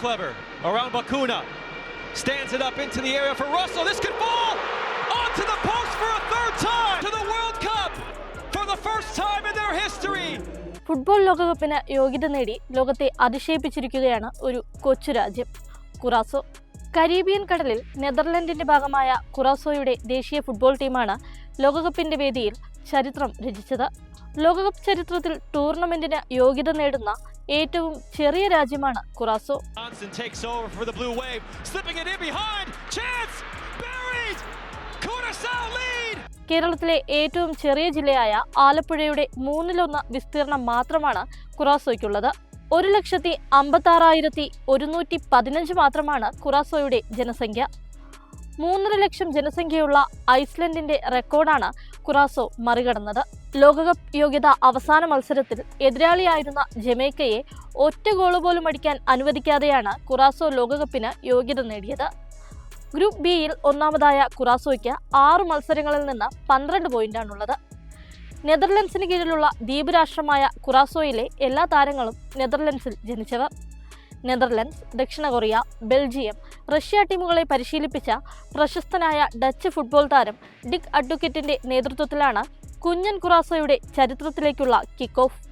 clever. Around Bakuna. Stands it up into the area for Russell. This could fall onto the post for a third time to the World Cup for the first time in their history. Football ലോകകപ്പിന് യോഗ്യത നേടി ലോകത്തെ അതിശയിപ്പിച്ചിരിക്കുകയാണ് ഒരു കൊച്ചു രാജ്യം കുറാസോ Caribbean കടലിൽ നെതർലൻഡിന്റെ ഭാഗമായ കുറാസോയുടെ ദേശീയ ഫുട്ബോൾ ടീമാണ് ലോകകപ്പിന്റെ വേദിയിൽ ചരിത്രം രചിച്ചത് ലോകകപ്പ് ചരിത്രത്തിൽ ടൂർണമെന്റിന് യോഗ്യത നേടുന്ന ഏറ്റവും ചെറിയ രാജ്യമാണ് കുറാസോ. കേരളത്തിലെ ഏറ്റവും ചെറിയ ജില്ലയായ ആലപ്പുഴയുടെ മൂന്നിലൊന്ന് വിസ്തീർണം മാത്രമാണ് കുറാസോയ്ക്കുള്ളത്. ഒരു ലക്ഷത്തി അമ്പത്താറായിരത്തി ഒരുന്നൂറ്റി പതിനഞ്ച് മാത്രമാണ് കുറാസോയുടെ ജനസംഖ്യ. മൂന്നര ലക്ഷം ജനസംഖ്യയുള്ള ഐസ്ലൻഡിന്റെ റെക്കോർഡാണ് കുറാസോ മറികടന്നത്. ലോകകപ്പ് യോഗ്യത അവസാന മത്സരത്തിൽ എതിരാളിയായിരുന്ന ജമൈക്കയെ ഒറ്റ ഗോൾ പോലും അടിക്കാൻ അനുവദിക്കാതെയാണ് കുറാസോ ലോകകപ്പിന് യോഗ്യത നേടിയത്. ഗ്രൂപ്പ് ബിയിൽ ഒന്നാമതായ കുറാസോയ്ക്ക് ആറ് മത്സരങ്ങളിൽ നിന്ന് പന്ത്രണ്ട് പോയിന്റാണുള്ളത്. നെതർലൻഡ്സിന് കീഴിലുള്ള ദ്വീപ് രാഷ്ട്രമായ കുറാസോയിലെ എല്ലാ താരങ്ങളും നെതർലൻഡ്സിൽ ജനിച്ചവർ. നെതർലൻഡ്സ് ദക്ഷിണ കൊറിയ ബെൽജിയം റഷ്യ ടീമുകളെ പരിശീലിപ്പിച്ച പ്രശസ്തനായ ഡച്ച് ഫുട്ബോൾ താരം ഡിക് അഡ്വക്കേറ്റിന്റെ നേതൃത്വത്തിലാണ് കുഞ്ഞൻ കുറാസോയുടെ ചരിത്രത്തിലേക്കുള്ള കിക്ക് ഓഫ്